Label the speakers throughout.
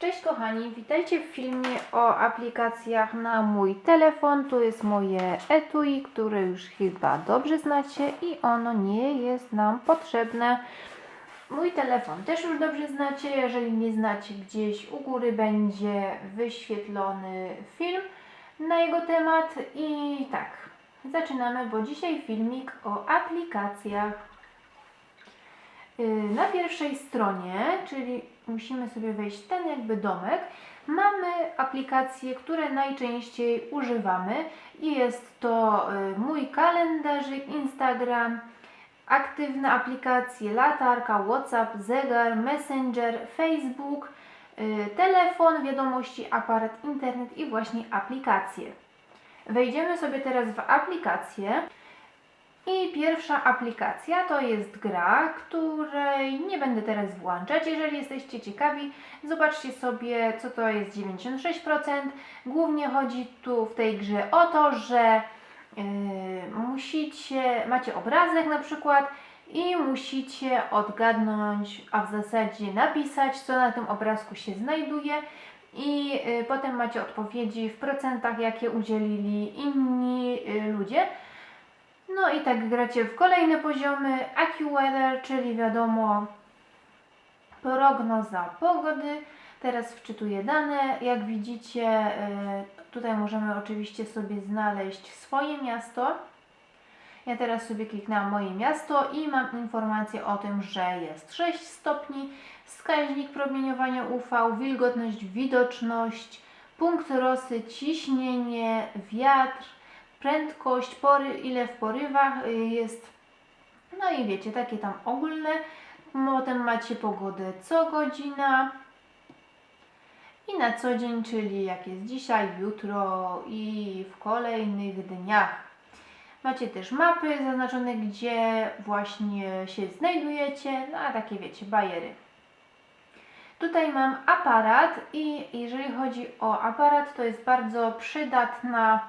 Speaker 1: Cześć kochani, witajcie w filmie o aplikacjach na mój telefon. Tu jest moje etui, które już chyba dobrze znacie i ono nie jest nam potrzebne. Mój telefon też już dobrze znacie. Jeżeli nie znacie, gdzieś u góry będzie wyświetlony film na jego temat. I tak, zaczynamy, bo dzisiaj filmik o aplikacjach. Y, Na pierwszej stronie, czyli musimy sobie wejść ten jakby domek, mamy aplikacje, które najczęściej używamy i jest to y, mój kalendarzyk, Instagram, aktywne aplikacje, latarka, WhatsApp, zegar, Messenger, Facebook, y, telefon, wiadomości, aparat, internet i właśnie aplikacje. Wejdziemy sobie teraz w aplikację. I pierwsza aplikacja to jest gra, której nie będę teraz włączać. Jeżeli jesteście ciekawi, zobaczcie sobie, co to jest 96%. Głównie chodzi tu w tej grze o to, że yy, musicie, macie obrazek na przykład i musicie odgadnąć, a w zasadzie napisać, co na tym obrazku się znajduje. I yy, potem macie odpowiedzi w procentach, jakie udzielili inni yy, ludzie. No i tak gracie w kolejne poziomy. AccuWeather, czyli wiadomo prognoza pogody. Teraz wczytuję dane. Jak widzicie, e, tutaj możemy oczywiście sobie znaleźć swoje miasto. Ja teraz sobie kliknęłam moje miasto i mam informację o tym, że jest 6 stopni, wskaźnik promieniowania UV, wilgotność, widoczność, punkt rosy, ciśnienie, wiatr, prędkość, pory, ile w porywach y, jest. No i wiecie, takie tam ogólne. Potem macie pogodę co godzina i na co dzień, czyli jak jest dzisiaj, jutro i w kolejnych dniach. Macie też mapy zaznaczone, gdzie właśnie się znajdujecie, no a takie wiecie, bajery. Tutaj mam aparat i jeżeli chodzi o aparat, to jest bardzo przydatna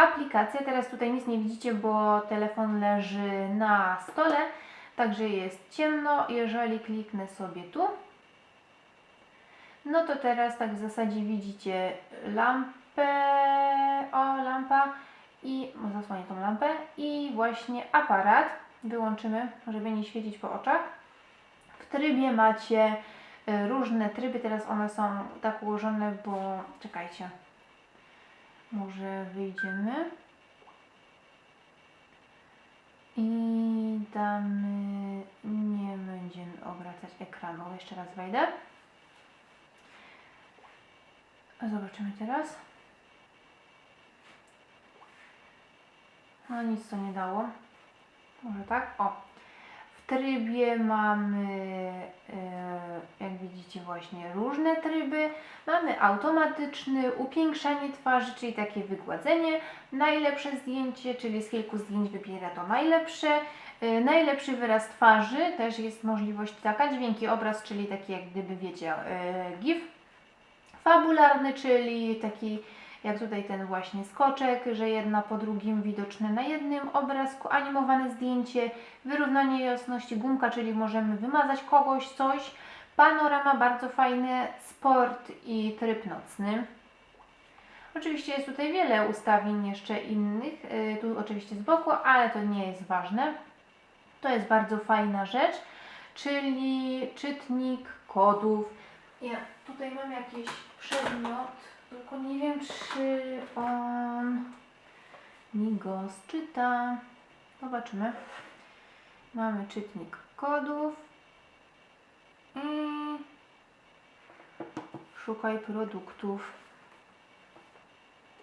Speaker 1: aplikacja. Teraz tutaj nic nie widzicie, bo telefon leży na stole, także jest ciemno. Jeżeli kliknę sobie tu, no to teraz tak w zasadzie widzicie lampę, o lampa i zasłonię tą lampę i właśnie aparat. Wyłączymy, żeby nie świecić po oczach. W trybie macie y, różne tryby, teraz one są tak ułożone, bo czekajcie, może wyjdziemy. I damy, nie będziemy obracać ekranu. Jeszcze raz wejdę. Zobaczymy teraz. No nic to nie dało. Może tak? O. Trybie mamy, e, jak widzicie właśnie, różne tryby. Mamy automatyczny, upiększanie twarzy, czyli takie wygładzenie. Najlepsze zdjęcie, czyli z kilku zdjęć wybiera to najlepsze. E, Najlepszy wyraz twarzy, też jest możliwość taka, dźwięki, obraz, czyli taki jak gdyby wiecie, e, GIF. Fabularny, czyli taki jak tutaj ten właśnie skoczek, że jedna po drugim widoczne na jednym obrazku, animowane zdjęcie, wyrównanie jasności, gumka, czyli możemy wymazać kogoś, coś, panorama bardzo fajne, sport i tryb nocny. Oczywiście jest tutaj wiele ustawień jeszcze innych, yy, tu oczywiście z boku, ale to nie jest ważne. To jest bardzo fajna rzecz, czyli czytnik kodów. Ja tutaj mam jakiś przedmiot, tylko nie wiem, czy on mi go zczyta. Zobaczymy. Mamy czytnik kodów i szukaj produktów.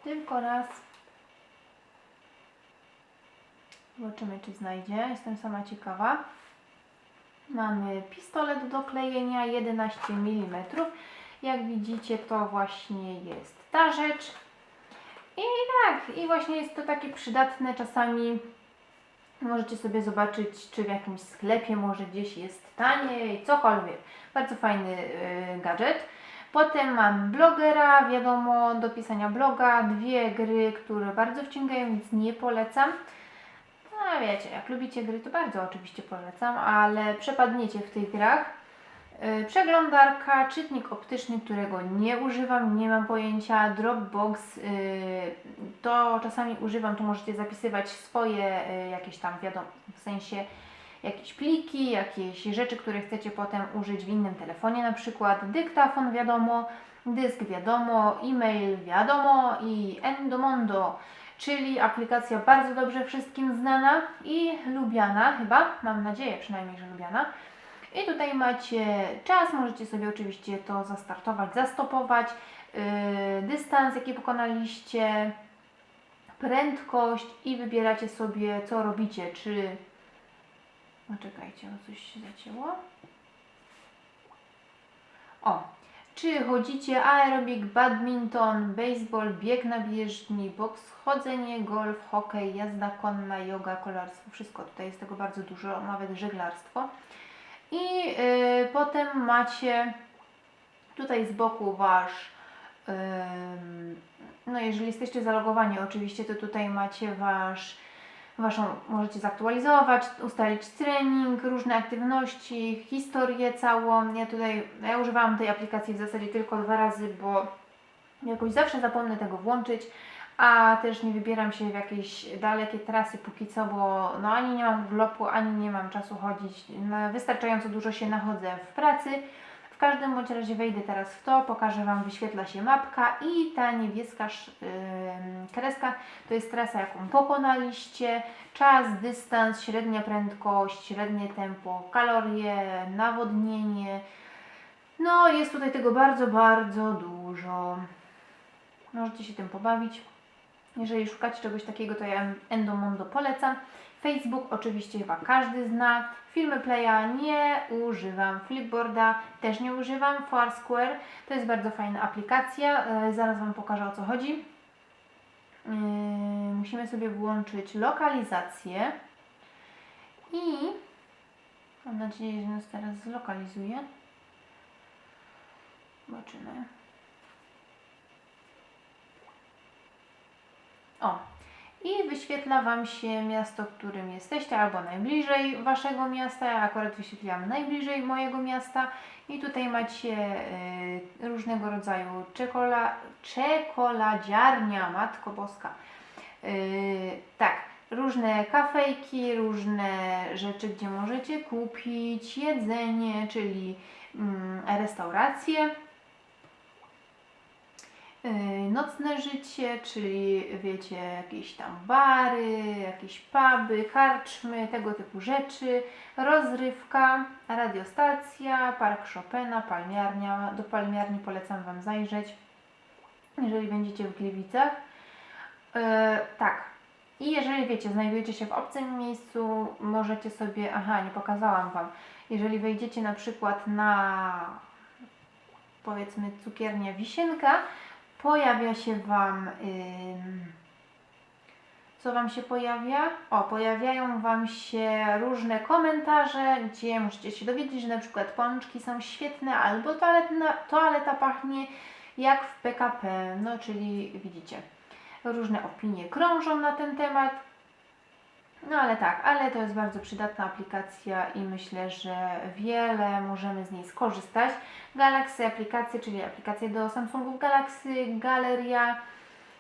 Speaker 1: Tylko raz. Zobaczymy, czy znajdzie. Jestem sama ciekawa. Mamy pistolet do klejenia 11 mm. Jak widzicie, to właśnie jest ta rzecz. I tak, i właśnie jest to takie przydatne czasami. Możecie sobie zobaczyć, czy w jakimś sklepie może gdzieś jest taniej, cokolwiek. Bardzo fajny yy, gadżet. Potem mam blogera, wiadomo, do pisania bloga, dwie gry, które bardzo wciągają, więc nie polecam. No wiecie, jak lubicie gry, to bardzo oczywiście polecam, ale przepadniecie w tych grach. Y, Przeglądarka, czytnik optyczny, którego nie używam, nie mam pojęcia. Dropbox, y, to czasami używam, tu możecie zapisywać swoje y, jakieś tam, wiadomo, w sensie jakieś pliki, jakieś rzeczy, które chcecie potem użyć w innym telefonie, na przykład dyktafon, wiadomo, dysk, wiadomo, e-mail, wiadomo i Endomondo, czyli aplikacja bardzo dobrze wszystkim znana i lubiana chyba, mam nadzieję przynajmniej, że lubiana. I tutaj macie czas, możecie sobie oczywiście to zastartować, zastopować, yy, dystans jaki pokonaliście, prędkość i wybieracie sobie co robicie, czy... No czekajcie, bo coś się zacięło. O, czy chodzicie aerobik, badminton, baseball, bieg na bieżni, boks, chodzenie, golf, hokej, jazda konna, yoga, kolarstwo, wszystko tutaj jest tego bardzo dużo, nawet żeglarstwo. I y, potem macie tutaj z boku wasz, ym, no jeżeli jesteście zalogowani oczywiście, to tutaj macie wasz, waszą, możecie zaktualizować, ustalić trening, różne aktywności, historię całą. Ja tutaj, ja używałam tej aplikacji w zasadzie tylko dwa razy, bo jakoś zawsze zapomnę tego włączyć a też nie wybieram się w jakieś dalekie trasy póki co, bo no ani nie mam urlopu, ani nie mam czasu chodzić. No, wystarczająco dużo się nachodzę w pracy. W każdym bądź razie wejdę teraz w to, pokażę Wam, wyświetla się mapka i ta niebieska kreska to jest trasa, jaką pokonaliście, czas, dystans, średnia prędkość, średnie tempo, kalorie, nawodnienie. No, jest tutaj tego bardzo, bardzo dużo. Możecie się tym pobawić. Jeżeli szukacie czegoś takiego, to ja Endomondo polecam. Facebook oczywiście chyba każdy zna. Filmy Playa nie używam. Flipboarda też nie używam. Foursquare to jest bardzo fajna aplikacja. E, Zaraz Wam pokażę o co chodzi. Yy, Musimy sobie włączyć lokalizację i mam nadzieję, że nas teraz zlokalizuje. Zobaczymy. O, i wyświetla Wam się miasto, w którym jesteście, albo najbliżej Waszego miasta. Ja akurat wyświetliłam najbliżej mojego miasta. I tutaj macie y, różnego rodzaju czekola, czekoladziarnia, Matko Boska. Y, tak, różne kafejki, różne rzeczy, gdzie możecie kupić jedzenie, czyli mm, restauracje. Yy, nocne życie, czyli wiecie, jakieś tam bary, jakieś puby, karczmy, tego typu rzeczy, rozrywka, radiostacja, park Chopina, palmiarnia. Do palmiarni polecam Wam zajrzeć, jeżeli będziecie w Gliwicach. Yy, tak. I jeżeli wiecie, znajdujecie się w obcym miejscu, możecie sobie, aha, nie pokazałam Wam, jeżeli wejdziecie na przykład na powiedzmy cukiernia Wisienka, pojawia się Wam. co Wam się pojawia? O, pojawiają Wam się różne komentarze, gdzie możecie się dowiedzieć, że na przykład pączki są świetne, albo toaleta, toaleta pachnie jak w PKP. No, czyli widzicie, różne opinie krążą na ten temat. No ale tak, ale to jest bardzo przydatna aplikacja i myślę, że wiele możemy z niej skorzystać. Galaxy aplikacje, czyli aplikacje do Samsungów Galaxy, galeria,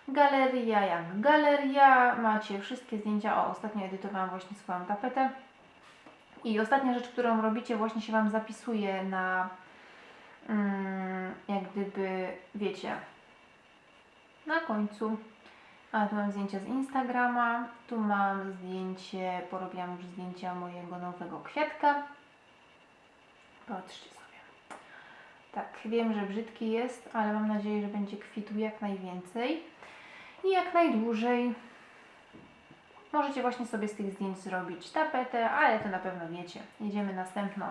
Speaker 1: galeria jak galeria, macie wszystkie zdjęcia, o ostatnio edytowałam właśnie swoją tapetę i ostatnia rzecz, którą robicie właśnie się Wam zapisuje na mm, jak gdyby, wiecie, na końcu. A tu mam zdjęcia z Instagrama, tu mam zdjęcie, porobiłam już zdjęcia mojego nowego kwiatka. Patrzcie sobie. Tak, wiem, że brzydki jest, ale mam nadzieję, że będzie kwitł jak najwięcej i jak najdłużej. Możecie właśnie sobie z tych zdjęć zrobić tapetę, ale to na pewno wiecie. Jedziemy następną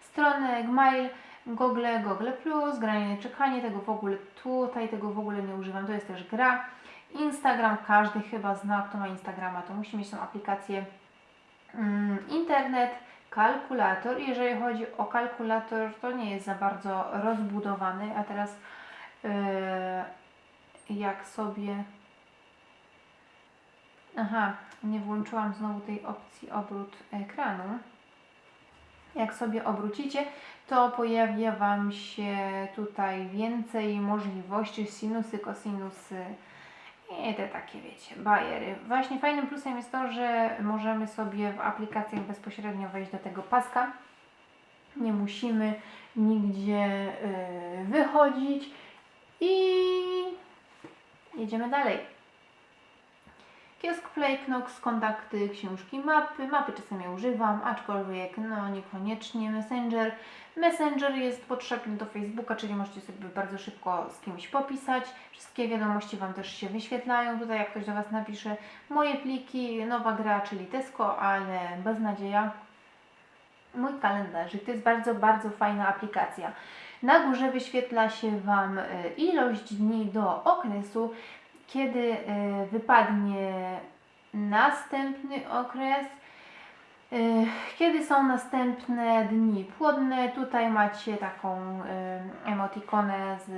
Speaker 1: stronę, Gmail, Google, Google+, granie, czekanie, tego w ogóle tutaj, tego w ogóle nie używam, to jest też gra. Instagram, każdy chyba zna, kto ma Instagrama, to musi mieć tą aplikację. Mm, internet, kalkulator. Jeżeli chodzi o kalkulator, to nie jest za bardzo rozbudowany, a teraz yy, jak sobie. Aha, nie włączyłam znowu tej opcji obrót ekranu. Jak sobie obrócicie, to pojawia Wam się tutaj więcej możliwości, sinusy, kosinusy i te takie, wiecie, bajery. Właśnie fajnym plusem jest to, że możemy sobie w aplikacjach bezpośrednio wejść do tego paska. Nie musimy nigdzie y, wychodzić i jedziemy dalej. Kiosk Play, Knox, kontakty, książki, mapy. Mapy czasami używam, aczkolwiek no niekoniecznie. Messenger. Messenger jest potrzebny do Facebooka, czyli możecie sobie bardzo szybko z kimś popisać. Wszystkie wiadomości Wam też się wyświetlają. Tutaj jak ktoś do Was napisze moje pliki, nowa gra, czyli Tesco, ale bez nadzieja. Mój kalendarzyk to jest bardzo, bardzo fajna aplikacja. Na górze wyświetla się Wam y, ilość dni do okresu, kiedy y, wypadnie następny okres, y, kiedy są następne dni płodne. Tutaj macie taką y, emotikonę z,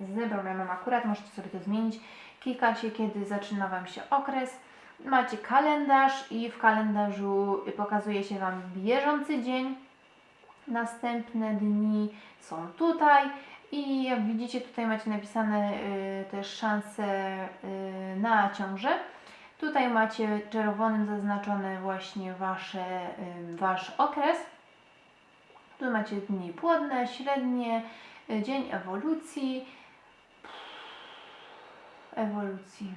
Speaker 1: z zebrą, ja mam akurat, możecie sobie to zmienić. Klikacie, kiedy zaczyna Wam się okres. Macie kalendarz i w kalendarzu pokazuje się Wam bieżący dzień. Następne dni są tutaj i jak widzicie tutaj macie napisane y, też szanse y, na ciążę. Tutaj macie czerwonym zaznaczone właśnie wasze, y, Wasz okres. Tu macie dni płodne, średnie, dzień ewolucji. Ewolucji.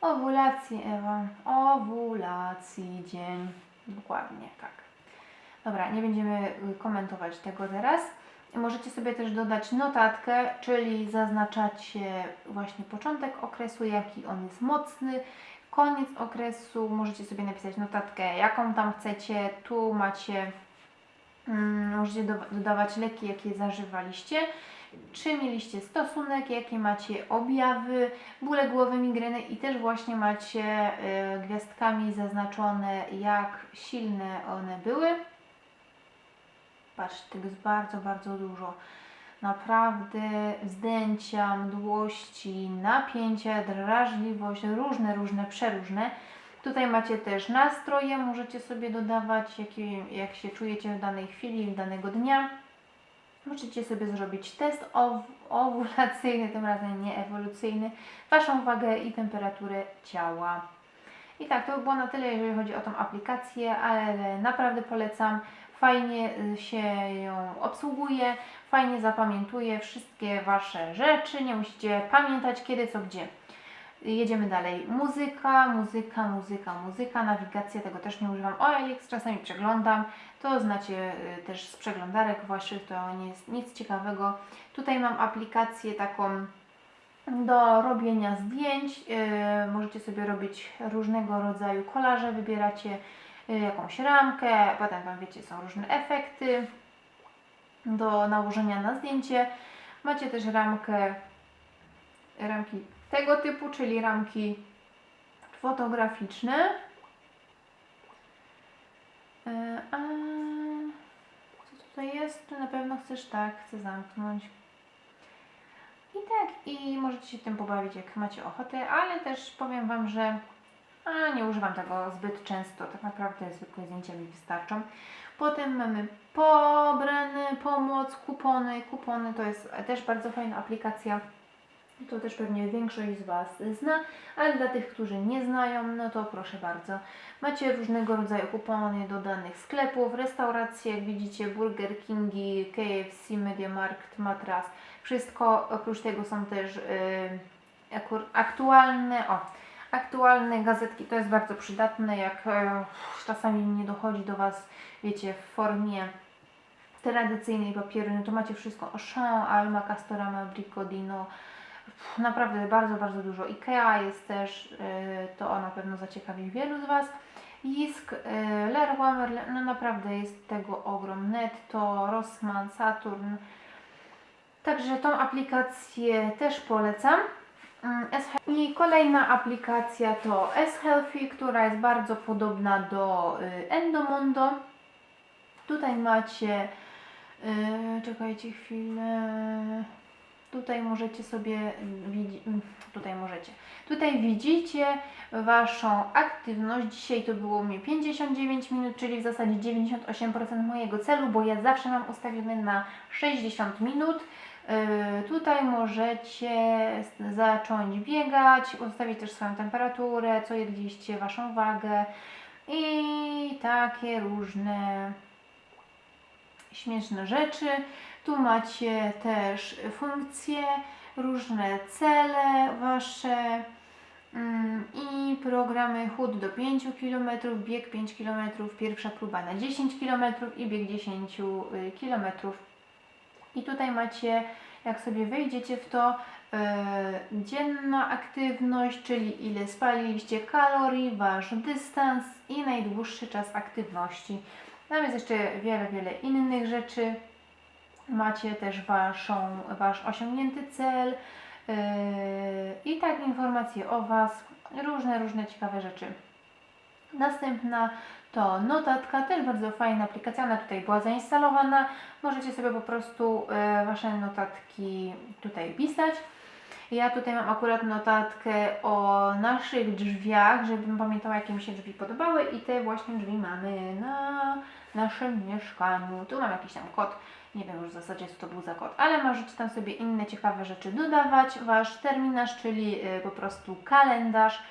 Speaker 1: Owulacji, Ewa. Owulacji, dzień. Dokładnie, tak. Dobra, nie będziemy komentować tego teraz. Możecie sobie też dodać notatkę, czyli zaznaczacie właśnie początek okresu, jaki on jest mocny, koniec okresu. Możecie sobie napisać notatkę, jaką tam chcecie. Tu macie, mm, możecie do, dodawać leki, jakie zażywaliście. Czy mieliście stosunek, jakie macie objawy, bóle głowy, migreny i też właśnie macie y, gwiazdkami zaznaczone, jak silne one były. Patrzcie, tego jest bardzo, bardzo dużo. Naprawdę zdjęcia, mdłości, napięcie, drażliwość, różne, różne, przeróżne. Tutaj macie też nastroje, możecie sobie dodawać, jakie, jak się czujecie w danej chwili, danego dnia. Możecie sobie zrobić test ow- owulacyjny, tym razem nie ewolucyjny, Waszą wagę i temperaturę ciała. I tak, to by było na tyle, jeżeli chodzi o tą aplikację, ale naprawdę polecam. Fajnie y, się ją obsługuje, fajnie zapamiętuje wszystkie Wasze rzeczy, nie musicie pamiętać kiedy, co, gdzie. Jedziemy dalej. Muzyka, muzyka, muzyka, muzyka, nawigacja, tego też nie używam. OLX czasami przeglądam, to znacie y, też z przeglądarek Waszych, to nie jest nic ciekawego. Tutaj mam aplikację taką do robienia zdjęć. Yy, możecie sobie robić różnego rodzaju kolaże, wybieracie jakąś ramkę, potem tam wiecie, są różne efekty do nałożenia na zdjęcie. Macie też ramkę, ramki tego typu, czyli ramki fotograficzne. Yy, a co tutaj jest? Tu na pewno chcesz tak, chcę zamknąć. I tak, i możecie się tym pobawić jak macie ochotę, ale też powiem Wam, że a, nie używam tego zbyt często, tak naprawdę zwykłe zdjęcia mi wystarczą. Potem mamy pobrane, pomoc, kupony. Kupony to jest też bardzo fajna aplikacja. To też pewnie większość z Was zna, ale dla tych, którzy nie znają, no to proszę bardzo. Macie różnego rodzaju kupony do danych sklepów, restauracje, jak widzicie, Burger Kingi, KFC, MediaMarkt, Matras. Wszystko, oprócz tego są też yy, aktualne, o, aktualne gazetki, to jest bardzo przydatne, jak e, czasami nie dochodzi do Was, wiecie, w formie tradycyjnej papieru, no to macie wszystko, Auchan, Alma, Castorama, Bricodino, naprawdę bardzo, bardzo dużo. IKEA jest też, yy, to na pewno zaciekawi wielu z Was. Jisk, yy, Leroy Merlin, no naprawdę jest tego ogrom. Netto, Rossmann, Saturn. Także tą aplikację też polecam. Mm, S- I kolejna aplikacja to S-Healthy, która jest bardzo podobna do y, Endomondo. Tutaj macie, y, czekajcie chwilę, Tutaj możecie sobie mm, tutaj możecie. Tutaj widzicie Waszą aktywność. Dzisiaj to było mi 59 minut, czyli w zasadzie 98% mojego celu, bo ja zawsze mam ustawiony na 60 minut. Yy, Tutaj możecie zacząć biegać, ustawić też swoją temperaturę, co jedliście, Waszą wagę i takie różne śmieszne rzeczy. Tu macie też funkcje, różne cele Wasze mm, i programy chód do 5 km, bieg 5 km, pierwsza próba na 10 km i bieg 10 km. I tutaj macie, jak sobie wejdziecie w to, e, dzienna aktywność, czyli ile spaliliście kalorii, wasz dystans i najdłuższy czas aktywności. Tam jest jeszcze wiele, wiele innych rzeczy. Macie też waszą, wasz osiągnięty cel yy, i tak informacje o Was, różne, różne ciekawe rzeczy. Następna to notatka, też bardzo fajna aplikacja, ona tutaj była zainstalowana. Możecie sobie po prostu e, Wasze notatki tutaj pisać. Ja tutaj mam akurat notatkę o naszych drzwiach, żebym pamiętała, jakie mi się drzwi podobały i te właśnie drzwi mamy na naszym mieszkaniu. Tu mam jakiś tam kod, nie wiem już w zasadzie co to był za kod, ale możecie tam sobie inne ciekawe rzeczy dodawać. Wasz terminarz, czyli y, po prostu kalendarz.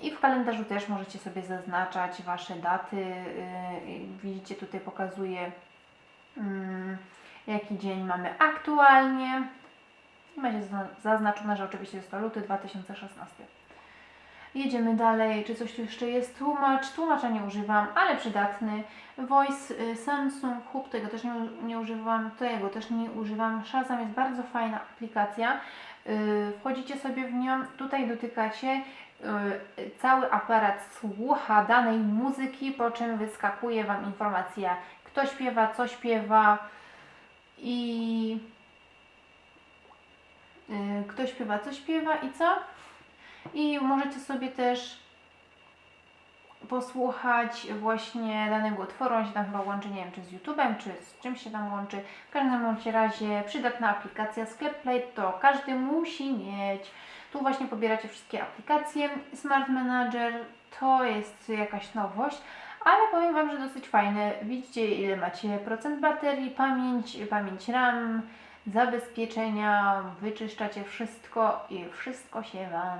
Speaker 1: I w kalendarzu też możecie sobie zaznaczać Wasze daty. y, Widzicie, tutaj pokazuje mm, jaki dzień mamy aktualnie. I zazna- zaznaczone, że oczywiście jest to luty 2016. Jedziemy dalej. Czy coś tu jeszcze jest? Tłumacz. Tłumacza nie używam, ale przydatny. Voice y, Samsung Hub, tego też nie, nie używam, tego też nie używam. Shazam jest bardzo fajna aplikacja. Y, Wchodzicie sobie w nią, tutaj dotykacie. Y, Cały aparat słucha danej muzyki, po czym wyskakuje Wam informacja, kto śpiewa, co śpiewa i y, kto śpiewa, co śpiewa i co. I możecie sobie też posłuchać właśnie danego utworu. On się tam chyba łączy, nie wiem, czy z YouTube'em, czy z czymś się tam łączy. W każdym razie przydatna aplikacja Sklep Play to każdy musi mieć. Tu właśnie pobieracie wszystkie aplikacje. Smart Manager to jest jakaś nowość, ale powiem Wam, że dosyć fajne. Widzicie ile macie procent baterii, pamięć, pamięć RAM, zabezpieczenia, wyczyszczacie wszystko i wszystko się Wam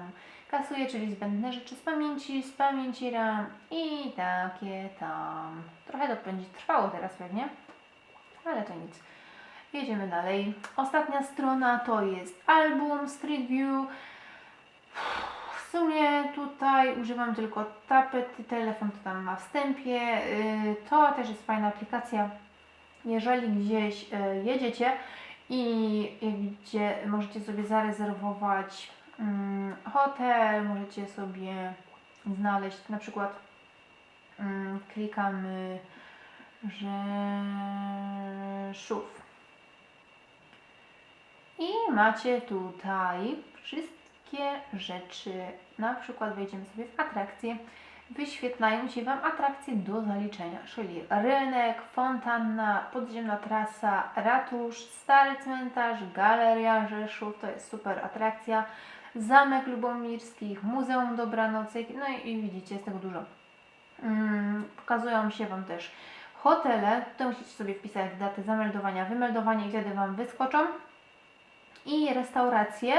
Speaker 1: kasuje, czyli zbędne rzeczy z pamięci, z pamięci RAM i takie tam. Trochę to będzie trwało teraz pewnie, ale to nic. Jedziemy dalej. Ostatnia strona to jest album Street View. W sumie tutaj używam tylko tapety, telefon to tam na wstępie. Yy, To też jest fajna aplikacja. Jeżeli gdzieś yy, jedziecie i gdzie możecie sobie zarezerwować mm, hotel, możecie sobie znaleźć na przykład mm, klikamy Rzeszów i macie tutaj wszystkie rzeczy. Na przykład wejdziemy sobie w atrakcje. Wyświetlają się Wam atrakcje do zaliczenia, czyli rynek, fontanna, podziemna trasa, ratusz, stary cmentarz, galeria Rzeszów, to jest super atrakcja, zamek Lubomirskich, Muzeum Dobranocek, no i, i widzicie, jest tego dużo. Mm, pokazują się Wam też hotele, tutaj musicie sobie wpisać datę zameldowania, wymeldowania i wtedy Wam wyskoczą i restauracje.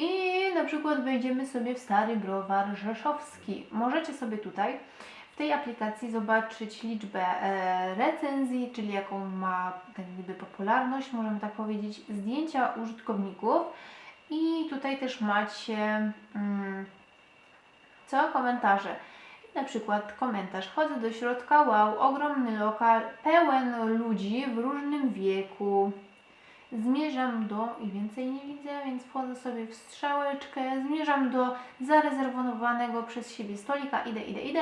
Speaker 1: I na przykład wejdziemy sobie w Stary Browar Rzeszowski. Możecie sobie tutaj w tej aplikacji zobaczyć liczbę e, recenzji, czyli jaką ma tak popularność, możemy tak powiedzieć, zdjęcia użytkowników. I tutaj też macie mm, co? Komentarze. Na przykład komentarz. Chodzę do środka, wow, ogromny lokal, pełen ludzi w różnym wieku. Zmierzam do i więcej nie widzę, więc wchodzę sobie w strzałeczkę. Zmierzam do zarezerwowanego przez siebie stolika. Idę, idę, idę.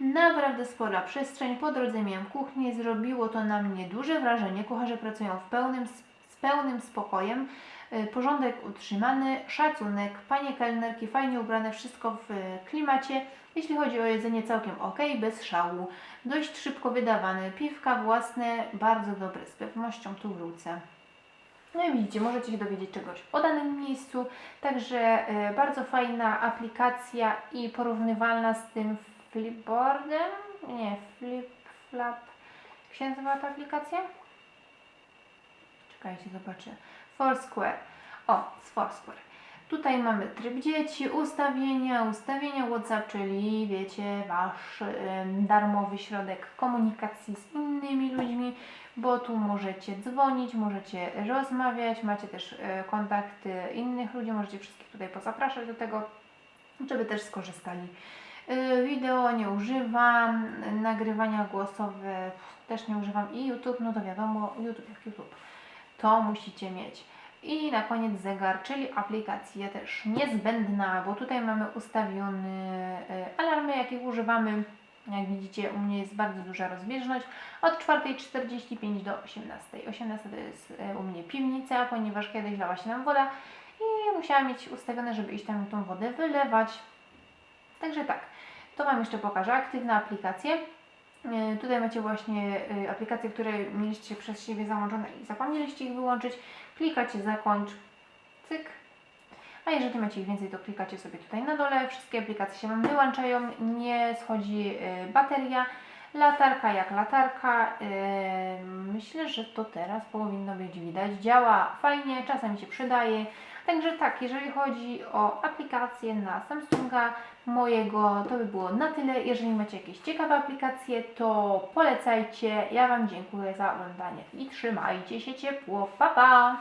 Speaker 1: Naprawdę spora przestrzeń. Po drodze miałam kuchnię. Zrobiło to na mnie duże wrażenie. Kucharze pracują w pełnym, z pełnym spokojem. Y, Porządek utrzymany, szacunek, panie kelnerki fajnie ubrane, wszystko w y, klimacie. Jeśli chodzi o jedzenie, całkiem ok, bez szału. Dość szybko wydawane, piwka własne, bardzo dobre, z pewnością tu wrócę. No i widzicie, możecie się dowiedzieć czegoś o danym miejscu. Także e, bardzo fajna aplikacja i porównywalna z tym Flipboardem. Nie, Flip, Flap. Jak się nazywa ta aplikacja? Czekajcie, zobaczę. Foursquare. O, z Foursquare. Tutaj mamy tryb dzieci, ustawienia, ustawienia WhatsApp, czyli wiecie, wasz em, darmowy środek komunikacji z innymi ludźmi, bo tu możecie dzwonić, możecie rozmawiać, macie też e, kontakty innych ludzi, możecie wszystkich tutaj pozapraszać do tego, żeby też skorzystali. E, Wideo nie używam, nagrywania głosowe też nie używam i YouTube, no to wiadomo, YouTube jak YouTube, to musicie mieć. I na koniec zegar, czyli aplikacja też niezbędna, bo tutaj mamy ustawione alarmy, jakich używamy. Jak widzicie, u mnie jest bardzo duża rozbieżność od 4.45 do 18.00. 18 to jest e, u mnie piwnica, ponieważ kiedyś lała się nam woda i musiałam mieć ustawione, żeby iść tam tą wodę wylewać. Także tak, to Wam jeszcze pokażę. Aktywne aplikacje. E, Tutaj macie właśnie e, aplikacje, które mieliście przez siebie załączone i zapomnieliście ich wyłączyć. Klikacie zakończ, cyk. A jeżeli macie ich więcej, to klikacie sobie tutaj na dole. Wszystkie aplikacje się Wam wyłączają, nie schodzi e, bateria. Latarka jak latarka. Myślę, że to teraz powinno być widać. Działa fajnie, czasami się przydaje. Także tak, jeżeli chodzi o aplikacje na Samsunga mojego, to by było na tyle. Jeżeli macie jakieś ciekawe aplikacje, to polecajcie. Ja Wam dziękuję za oglądanie i trzymajcie się ciepło. Pa, pa!